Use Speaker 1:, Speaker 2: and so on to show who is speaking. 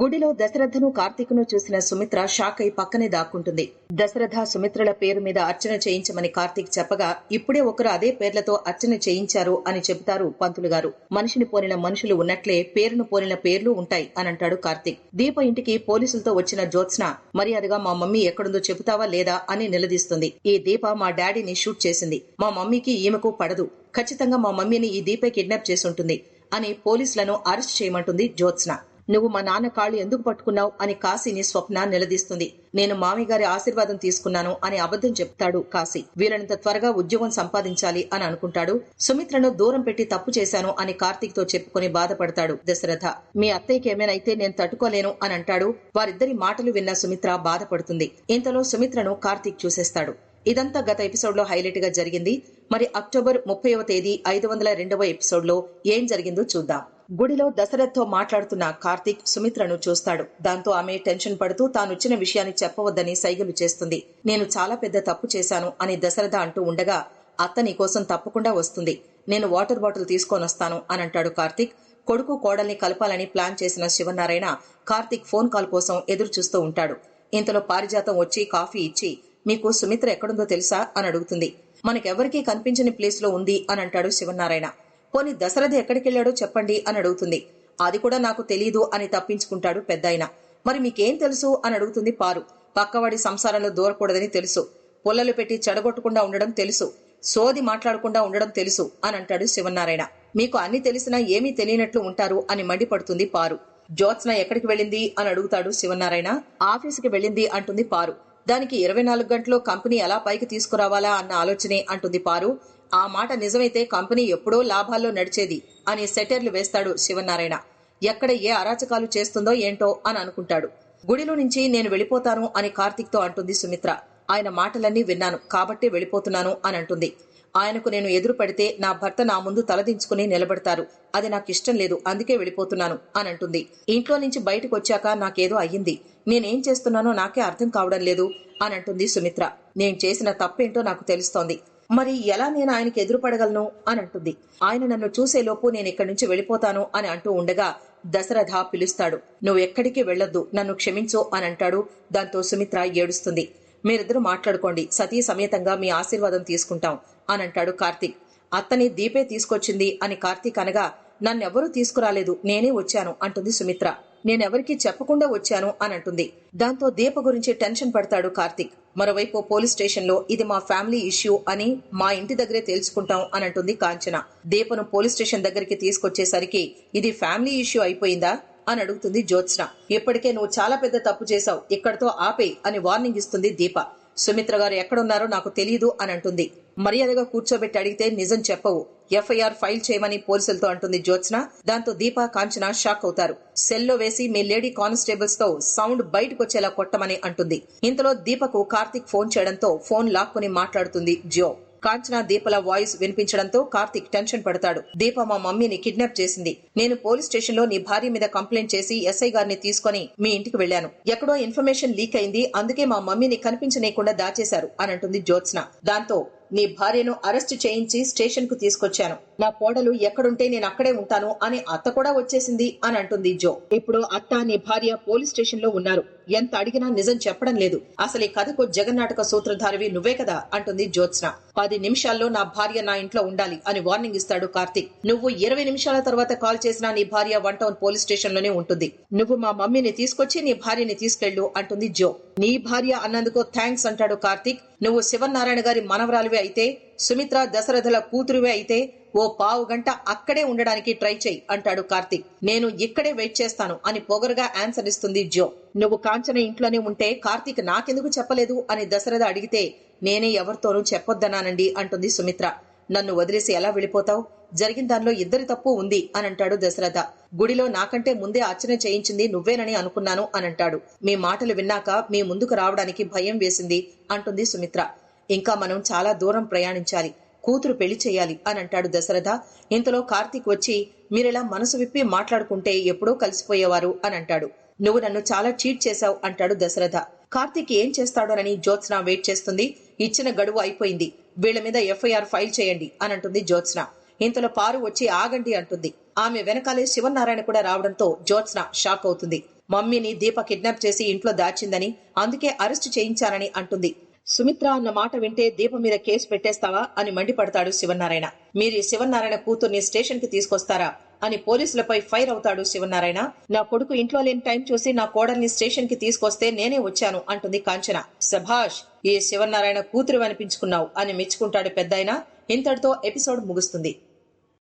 Speaker 1: గుడిలో దశరథను కార్తీకును చూసిన సుమిత్ర షాక్ అయి పక్కనే దాక్కుంటుంది. దశరథ సుమిత్రల పేరు మీద అర్చన చేయించమని కార్తీక్ చెప్పగా ఇప్పుడే ఒకరు అదే పేర్లతో అర్చన చేయించారు అని చెబుతారు పంతులు గారు. మనిషిని పోలిన మనుషులు ఉన్నట్లే పేరును పోలిన పేర్లు ఉంటాయి అని అంటాడు కార్తీక్. దీప ఇంటికి పోలీసులతో వచ్చిన జ్యోత్స్న మర్యాదగా మా మమ్మీ ఎక్కడుందో చెబుతావా లేదా అని నిలదీస్తుంది. ఈ దీప మా డాడీని షూట్ చేసింది. మా మమ్మీకి ఈమెకు పడదు. ఖచ్చితంగా మా మమ్మీని ఈ దీపే కిడ్నాప్ చేసి ఉంటుంది అని పోలీసులను అరెస్ట్ చేయమంటుంది జ్యోత్స్న. నువ్వు మా నాన్న కాళ్ళు ఎందుకు పట్టుకున్నావు అని కాశీని స్వప్న నిలదీస్తుంది. నేను మామి గారి ఆశీర్వాదం తీసుకున్నాను అని అబద్ధం చెప్తాడు కాశీ. వీలైనంత త్వరగా ఉద్యోగం సంపాదించాలి అని అనుకుంటాడు. సుమిత్రను దూరం పెట్టి తప్పు చేశాను అని కార్తీక్తో చెప్పుకుని బాధపడతాడు దశరథ. మీ అత్తయ్యకి ఏమైనైతే నేను తట్టుకోలేను అని అంటాడు. వారిద్దరి మాటలు విన్న సుమిత్ర బాధపడుతుంది. ఇంతలో సుమిత్రను కార్తీక్ చూసేస్తాడు. ఇదంతా గత ఎపిసోడ్లో హైలైట్గా జరిగింది. మరి అక్టోబర్ ముప్పైవ తేదీ ఐదు వందల రెండవ ఎపిసోడ్లో ఏం జరిగిందో చూద్దాం. గుడిలో దశరథ్తో మాట్లాడుతున్న కార్తీక్ సుమిత్రను చూస్తాడు. దాంతో ఆమె టెన్షన్ పడుతూ తానుచ్చిన విషయాన్ని చెప్పవద్దని సైగలు చేస్తుంది. నేను చాలా పెద్ద తప్పు చేశాను అని దశరథ అంటూ ఉండగా అత్త నీకోసం తప్పకుండా వస్తుంది. నేను వాటర్ బాటిల్ తీసుకొనొస్తాను అని అంటాడు కార్తీక్. కొడుకు కోడల్ని కలపాలని ప్లాన్ చేసిన శివనారాయణ కార్తీక్ ఫోన్ కాల్ కోసం ఎదురు చూస్తూ ఉంటాడు. ఇంతలో పారిజాతం వచ్చి కాఫీ ఇచ్చి మీకు సుమిత్ర ఎక్కడుందో తెలుసా? అని అడుగుతుంది. మనకెవరికీ కనిపించని ప్లేస్లో ఉంది అని అంటాడు శివనారాయణ. పోని దశరథ ఎక్కడికెళ్ళాడో చెప్పండి అని అడుగుతుంది. అది కూడా నాకు తెలీదు అని తప్పించుకుంటాడు పెద్దాయన. మరి మీకేం తెలుసు అని అడుగుతుంది పారు. పక్కవాడి సంసారంలో దూరకూడదని తెలుసు. పుల్లలు పెట్టి చెడగొట్టకుండా ఉండడం తెలుసు. సోది మాట్లాడకుండా ఉండడం తెలుసు అని అంటాడు శివనారాయణ మీకు అన్ని తెలిసినా ఏమీ తెలియనట్లు ఉంటారు అని మండిపడుతుంది పారు. జ్యోత్స్న ఎక్కడికి వెళ్ళింది అని అడుగుతాడు శివనారాయణ ఆఫీసుకి వెళ్ళింది అంటుంది పారు. దానికి ఇరవై నాలుగు గంటలో కంపెనీ ఎలా పైకి తీసుకురావాలా అన్న ఆలోచనే అంటుంది పారు. ఆ మాట నిజమైతే కంపెనీ ఎప్పుడో లాభాల్లో నడిచేది అని సెటర్లు వేస్తాడు శివనారాయణ. ఎక్కడ ఏ అరాచకాలు చేస్తుందో ఏంటో అని అనుకుంటాడు. గుడిలో నుంచి నేను వెళ్ళిపోతాను అని కార్తీక్తో అంటుంది సుమిత్ర. ఆయన మాటలన్నీ విన్నాను కాబట్టే వెళ్ళిపోతున్నాను అని అంటుంది. ఆయనకు నేను ఎదురు పెడితే నా భర్త నా ముందు తలదించుకుని నిలబడతారు. అది నాకు ఇష్టం లేదు అందుకే వెళ్ళిపోతున్నాను అని అంటుంది. ఇంట్లో నుంచి బయటకు వచ్చాక నాకేదో అయ్యింది. నేనేం చేస్తున్నానో నాకే అర్థం కావడం లేదు అని అంటుంది సుమిత్ర. నేను చేసిన తప్పేంటో నాకు తెలుస్తోంది. మరి ఎలా నేను ఆయనకి ఎదురుపడగలను అని అంటుంది. ఆయన నన్ను చూసేలోపు నేను ఇక్కడి నుంచి వెళ్ళిపోతాను అని అంటూ ఉండగా దశరథ పిలుస్తాడు. నువ్వు ఎక్కడికి వెళ్ళొద్దు నన్ను క్షమించు అని అంటాడు. దాంతో సుమిత్ర ఏడుస్తుంది. మీరిద్దరూ మాట్లాడుకోండి సతీ సమేతంగా మీ ఆశీర్వాదం తీసుకుంటాం అని అంటాడు కార్తీక్. అత్తని దీపే తీసుకొచ్చింది అని కార్తీక్ అనగా నన్నెవరూ తీసుకురాలేదు నేనే వచ్చాను అంటుంది సుమిత్ర. నేనెవరికీ చెప్పకుండా వచ్చాను అని అంటుంది దాంతో దీప గురించి టెన్షన్ పడతాడు కార్తిక్. మరోవైపు పోలీస్ స్టేషన్లో ఇది మా ఫ్యామిలీ ఇష్యూ అని మా ఇంటి దగ్గరే తెలుసుకుంటాం అని అంటుంది కాంచన. దీపను పోలీస్ స్టేషన్ దగ్గరికి తీసుకొచ్చేసరికి ఇది ఫ్యామిలీ ఇష్యూ అయిపోయిందా? అని అడుగుతుంది జ్యోత్స్న. ఇప్పటికే నువ్వు చాలా పెద్ద తప్పు చేశావు. ఇక్కడతో ఆపే అని వార్నింగ్ ఇస్తుంది దీప. సుమిత్ర గారు ఎక్కడున్నారో నాకు తెలియదు అని అంటుంది మర్యాదగా కూర్చోబెట్టి అడిగితే నిజం చెప్పవు. ఎఫ్ఐఆర్ ఫైల్ చేయమని పోలీసులతో అంటుంది జ్యోత్స్న. దాంతో దీప కాంచన షాక్ అవుతారు. సెల్లో వేసి మీ లేడీ కానిస్టేబుల్స్తో సౌండ్ బయటకు వచ్చేలా కొట్టమని అంటుంది. ఇంతలో దీపకు కార్తిక్ ఫోన్ చేయడంతో ఫోన్ లాక్కుని మాట్లాడుతుంది జ్యో. కాంచన దీపల వాయిస్ వినిపించడంతో కార్తిక్ టెన్షన్ పడతాడు. దీప మా మమ్మీని కిడ్నాప్ చేసింది. నేను పోలీస్ స్టేషన్లో నీ భార్య మీద కంప్లైంట్ చేసి ఎస్ఐ గారిని తీసుకుని మీ ఇంటికి వెళ్ళాను ఎక్కడో ఇన్ఫర్మేషన్ లీక్ అయింది. అందుకే మా మమ్మీని కనిపించనీయకుండా దాచేశారు అని అంటుంది జ్యోత్స్న. దాంతో నీ భార్యను అరెస్ట్ చేయించి స్టేషన్కు తీసుకొచ్చాను. నా కోడలు ఎక్కడుంటే నేను అక్కడే ఉంటాను అని అత్త కూడా వచ్చేసింది అని అంటుంది జో. ఇప్పుడు అత్త నీ భార్య పోలీస్ స్టేషన్లో ఉన్నారు. ఎంత అడిగినా నిజం చెప్పడం లేదు. అసలు ఈ కథకు జగన్నాటక సూత్రధారివి నువ్వే కదా అంటుంది జ్యోత్స్న. పది నిమిషాల్లో నా భార్య నా ఇంట్లో ఉండాలి అని వార్నింగ్ ఇస్తాడు కార్తీక్. నువ్వు ఇరవై నిమిషాల తర్వాత కాల్ చేసినా నీ భార్య వన్ టౌన్ పోలీస్ స్టేషన్లోనే ఉంటుంది. నువ్వు మా మమ్మీని తీసుకొచ్చి నీ భార్యని తీసుకెళ్ళు అంటుంది జో. నీ భార్య అన్నందుకు థ్యాంక్స్ అంటాడు కార్తీక్. నువ్వు శివనారాయణ గారి మనవరాలివే అయితే సుమిత్ర దశరథల కూతురువే అయితే ఓ పావు గంట అక్కడే ఉండడానికి ట్రై చేయి అంటాడు కార్తీక్. నేను ఇక్కడే వెయిట్ చేస్తాను అని పొగరుగా ఆన్సర్ ఇస్తుంది జో. నువ్వు కాంచన ఇంట్లోనే ఉంటే కార్తీక్ నాకెందుకు చెప్పలేదు అని దశరథ అడిగితే నేనే ఎవరితోనూ చెప్పొద్దనానండి అంటుంది సుమిత్ర. నన్ను వదిలేసి ఎలా వెళ్ళిపోతావు? జరిగిన దానిలో ఇద్దరి తప్పు ఉంది అని అంటాడు దశరథ. గుడిలో నాకంటే ముందే అర్చన చేయించింది నువ్వేనని అనుకున్నాను అని అంటాడు మీ మాటలు విన్నాక మీ ముందుకు రావడానికి భయం వేసింది అంటుంది సుమిత్ర. ఇంకా మనం చాలా దూరం ప్రయాణించాలి. కూతురు పెళ్ళి చేయాలి అని అంటాడు దశరథ. ఇంతలో కార్తీక్ వచ్చి మీరిలా మనసు విప్పి మాట్లాడుకుంటే ఎప్పుడో కలిసిపోయేవారు అని అంటాడు. నువ్వు నన్ను చాలా చీట్ చేశావు అంటాడు దశరథ. కార్తీక్ ఏం చేస్తాడోనని జ్యోత్స్న వెయిట్ చేస్తుంది. ఇచ్చిన గడువు అయిపోయింది. వీళ్ళ మీద ఎఫ్ఐఆర్ ఫైల్ చేయండి అని అంటుంది జ్యోత్స్న. ఇంతలో పారు వచ్చి ఆగండి అంటుంది. ఆమె వెనకాలే శివనారాయణ కూడా రావడంతో జ్యోత్స్న షాక్ అవుతుంది. మమ్మీని దీప కిడ్నాప్ చేసి ఇంట్లో దాచిందని అందుకే అరెస్టు చేయించానని అంటుంది. సుమిత్ర అన్న మాట వింటే దీప మీద కేసు పెట్టేస్తావా అని మండిపడతాడు శివనారాయణ మీరు ఈ శివనారాయణ కూతుర్ని స్టేషన్కి తీసుకొస్తారా? అని పోలీసులపై ఫైర్ అవుతాడు శివనారాయణ నా కొడుకు ఇంట్లో లేని టైం చూసి నా కోడల్ని స్టేషన్కి తీసుకొస్తే నేనే వచ్చాను అంటుంది కాంచన. సభాష్ ఈ శివనారాయణ కూతురు అనిపించుకున్నావు అని మెచ్చుకుంటాడు పెద్దాయన. ఇంతటితో ఎపిసోడ్ ముగుస్తుంది.